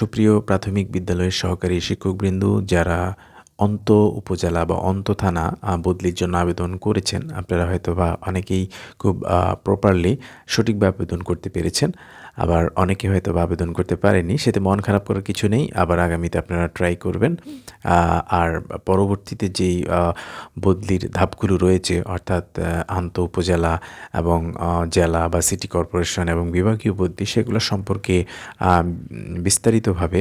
সুপ্রিয় প্রাথমিক বিদ্যালয়ের সহকারী শিক্ষকবৃন্দ যারা অন্ত উপজেলা বা অন্ত থানা বদলির জন্য আবেদন করেছেন। আপনারা হয়তো বা অনেকেই খুব প্রপারলি সঠিকভাবে আবেদন করতে পেরেছেন। আবার অনেকে হয়তো বা আবেদন করতে পারেনি সেতে মন খারাপ করার কিছু নেই। আবার আগামীতে আপনারা ট্রাই করবেন। আর পরবর্তীতে যেই বদলির ধাপগুলো রয়েছে, অর্থাৎ আন্ত উপজেলা এবং জেলা বা সিটি কর্পোরেশন এবং বিভাগীয় বদলি, সেগুলো সম্পর্কে বিস্তারিতভাবে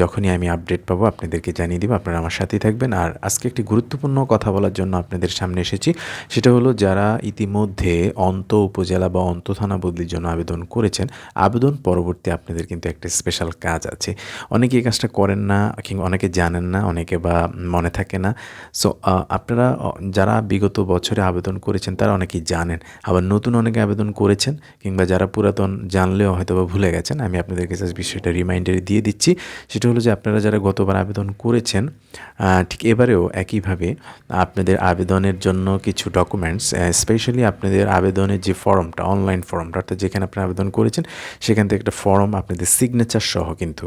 যখনই আমি আপডেট পাবো, আপনাদেরকে জানিয়ে দিব। আপনারা আমার সাথেই থাকবেন। আর আজকে একটি গুরুত্বপূর্ণ কথা বলার জন্য আপনাদের সামনে এসেছি। সেটা হলো, যারা ইতিমধ্যে অন্ত উপজেলা বা অন্ত থানা বদলির জন্য আবেদন করেছেন, আবেদন পরবর্তী আপনাদের কিন্তু একটা স্পেশাল কাজ আছে। অনেকে এই কাজটা করেন না, কিংবা অনেকে জানেন না, অনেকে বা মনে থাকে না। সো আপনারা যারা বিগত বছরে আবেদন করেছেন, তারা অনেকেই জানেন। আবার নতুন অনেকে আবেদন করেছেন, কিংবা যারা পুরাতন জানলেও হয়তো বা ভুলে গেছেন, আমি আপনাদেরকে জাস্ট বিষয়টা রিমাইন্ডারে দিয়ে দিচ্ছি। সেটা হলো যে, আপনারা যারা গতবার আবেদন করেছেন ঠিক এবারেও একইভাবে আপনাদের আবেদনের জন্য কিছু ডকুমেন্টস স্পেশালি আপনাদের আবেদনের যে ফর্মটা অনলাইন ফর্মটা অর্থাৎ যেখানে আপনি আবেদন করেছেন, সেখান থেকে একটা ফর্ম আপনাদের সিগনেচার সহ কিন্তু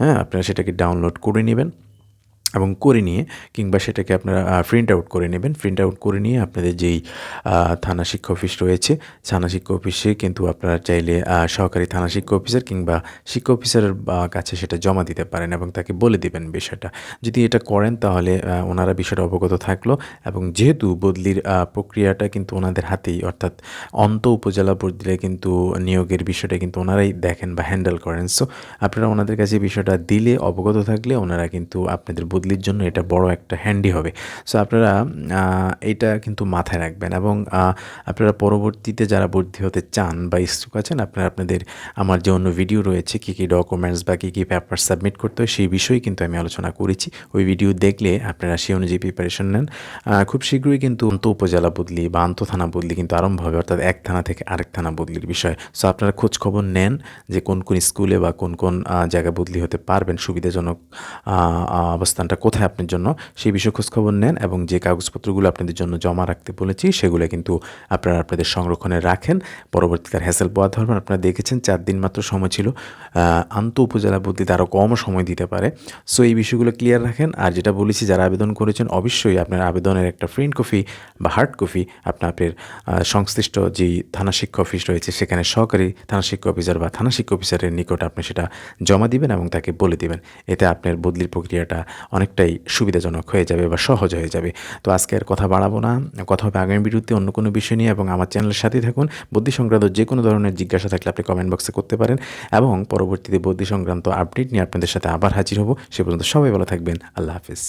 হ্যাঁ আপনারা সেটাকে ডাউনলোড করে নেবেন। এবং করে নিয়ে কিংবা সেটাকে আপনারা প্রিন্ট আউট করে নেবেন। প্রিন্ট আউট করে নিয়ে আপনাদের যেই থানা শিক্ষা অফিস রয়েছে, থানা শিক্ষা অফিসে কিন্তু আপনারা চাইলে সহকারী থানা শিক্ষা অফিসার কিংবা শিক্ষা অফিসারের কাছে সেটা জমা দিতে পারেন এবং তাকে বলে দেবেন বিষয়টা। যদি এটা করেন তাহলে ওনারা বিষয়টা অবগত থাকল এবং যেহেতু বদলির প্রক্রিয়াটা কিন্তু ওনাদের হাতেই, অর্থাৎ অন্ত উপজেলা বদলে কিন্তু নিয়োগের বিষয়টা কিন্তু ওনারাই দেখেন বা হ্যান্ডেল করেন। সো আপনারা ওনাদের কাছে বিষয়টা দিলে, অবগত থাকলে ওনারা কিন্তু আপনাদের বদলির জন্য এটা বড় একটা হ্যান্ডি হবে। সো আপনারা এটা কিন্তু মাথায় রাখবেন এবং আপনারা পরবর্তীতে যারা ভর্তি হতে চান বা ইচ্ছুক আছেন আপনারা আপনাদের আমার যে অন্য ভিডিও রয়েছে কী কী ডকুমেন্টস বা কী কী পেপার সাবমিট করতে হয় সেই বিষয়ে কিন্তু আমি আলোচনা করেছি। ওই ভিডিও দেখলে আপনারা সেই অনুযায়ী প্রিপারেশন নেন। খুব শীঘ্রই কিন্তু অন্ত উপজেলা বদলি বা আন্ত থানা বদলি কিন্তু আরম্ভ হবে অর্থাৎ এক থানা থেকে আরেক থানা বদলির বিষয়। সো আপনারা খোঁজ খবর নেন যে কোন কোন স্কুলে বা কোন কোন জায়গায় বদলি হতে পারবেন সুবিধাজনক আহ, আহ, কোথায় আপনার জন্য সেই বিষয়ে খোঁজখবর নেন এবং যে কাগজপত্রগুলো আপনাদের জন্য জমা রাখতে বলেছি সেগুলো কিন্তু আপনারা আপনাদের সংরক্ষণে রাখেন। পরবর্তীতে হ্যাসেল পাওয়া ধরবেন আপনারা দেখেছেন চার দিন মাত্র সময় ছিল। আন্ত উপজেলা বদলিতে আরও কমও সময় দিতে পারে। সো এই বিষয়গুলো ক্লিয়ার রাখেন। আর যেটা বলেছি যারা আবেদন করেছেন অবশ্যই আপনার আবেদনের একটা প্রিন্ট কপি বা হার্ড কপি আপনার আপনার সংশ্লিষ্ট যেই থানা শিক্ষা অফিস রয়েছে সেখানে সহকারী থানা শিক্ষা অফিসার বা থানা শিক্ষা অফিসারের নিকট আপনি সেটা জমা দিবেন এবং তাকে বলে দিবেন। এতে আপনার বদলির প্রক্রিয়াটা অনেকটাই সুবিধাজনক হয়ে যাবে বা সহজ হয়ে যাবে। তো আজকে আর কথা বাড়াবো না, কথা হবে আগামী বিরুদ্ধে অন্য কোনো বিষয় নিয়ে এবং আমার চ্যানেলের সাথেই থাকুন। বুদ্ধি সংক্রান্ত যে কোনো ধরনের জিজ্ঞাসা থাকলে আপনি কমেন্ট বক্সে করতে পারেন এবং পরবর্তীতে বুদ্ধি সংক্রান্ত আপডেট নিয়ে আপনাদের সাথে আবার হাজির হব। সে পর্যন্ত সবাই ভালো থাকবেন, আল্লাহ হাফিজ।